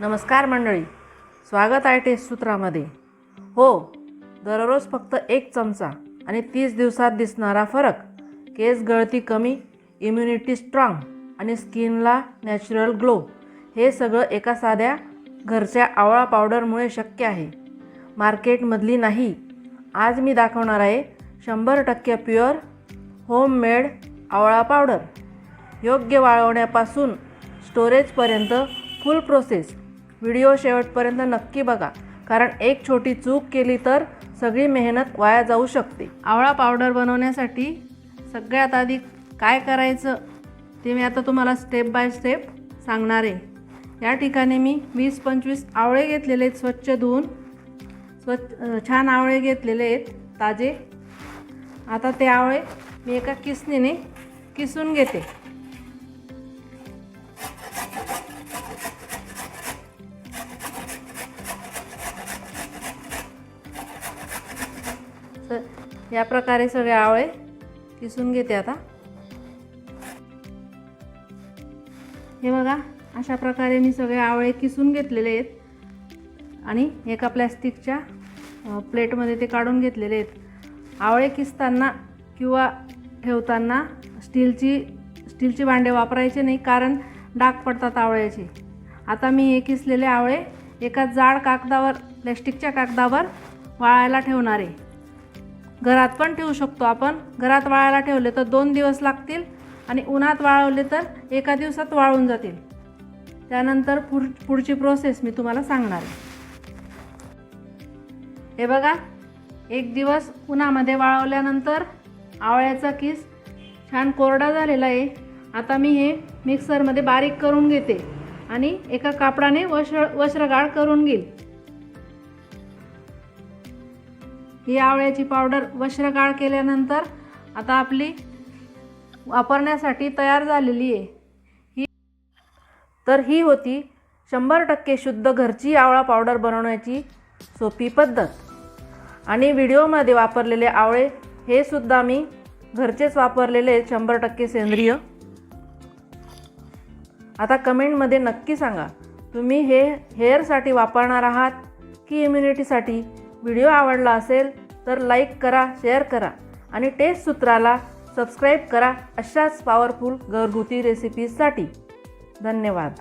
नमस्कार मंडळी. स्वागत आहे टेस्ट सूत्रामध्ये. हो दररोज फक्त एक चमचा आणि तीस दिवसात दिसणारा फरक केस गळती कमी इम्युनिटी स्ट्रॉंग आणि स्किनला नॅचरल ग्लो हे सगळं एका साध्या घरच्या आवळा पावडरमुळे शक्य आहे. मार्केटमधली नाही. आज मी दाखवणार आहे शंभर टक्के प्युअर होममेड आवळा पावडर योग्य वाळवण्यापासून स्टोरेजपर्यंत फुल प्रोसेस व्हिडिओ शेवटपर्यंत नक्की बघा. कारण एक छोटी चूक केली तर सगळी मेहनत वाया जाऊ शकते. आवळा पावडर बनवण्यासाठी सगळ्यात आधी काय करायचं ते मी आता तुम्हाला स्टेप बाय स्टेप सांगणार आहे. या ठिकाणी मी वीस पंचवीस आवळे घेतलेले आहेत स्वच्छ धुवून. स्वच्छ छान आवळे घेतलेले आहेत ताजे. आता ते आवळे मी एका किसणीने किसून घेते. या प्रकारे सगळे आवळे किसून घेते आता. हे बघा अशा प्रकारे मी सगळे आवळे किसून घेतलेले आहेत. आणि एका प्लॅस्टिकच्या प्लेटमध्ये ते काढून घेतलेले आहेत. आवळे किसताना किंवा ठेवताना स्टीलची स्टीलची भांडे वापरायचे नाही कारण डाग पडतात आवळ्याचे. आता मी हे किसलेले आवळे एका जाड कागदावर प्लॅस्टिकच्या कागदावर वाळायला ठेवणार आहे. घरात पण ठेवू शकतो आपण. घरात वाळायला ठेवले तर दोन दिवस लागतील आणि उन्हात वाळवले तर एका दिवसात वाळून जातील. त्यानंतर पुढ पुढची प्रोसेस मी तुम्हाला सांगणार आहे. हे बघा एक दिवस उन्हामध्ये वाळवल्यानंतर आवळ्याचा किस छान कोरडा झालेला आहे. आता मी हे मिक्सरमध्ये बारीक करून घेते आणि एका कापडाने वश्र वस्त्रगाळ करून घेईल. ही आवळ्याची पावडर वस्त्रगाळ केल्यानंतर आता आपली वापरण्यासाठी तयार झालेली आहे. ही तर ही होती शंभर टक्के शुद्ध घरची आवळा पावडर बनवण्याची सोपी पद्धत. आणि व्हिडिओमध्ये वापरलेले आवळे हे सुद्धा मी घरचेच वापरलेले शंभर टक्के सेंद्रिय. आता कमेंटमध्ये नक्की सांगा तुम्ही हे हेअरसाठी वापरणार आहात की इम्युनिटीसाठी? व्हिडिओ आवडला असेल तर लाईक करा शेअर करा आणि टेस्ट सूत्राला सबस्क्राईब करा अशाच पॉवरफुल घरगुती रेसिपीजसाठी धन्यवाद.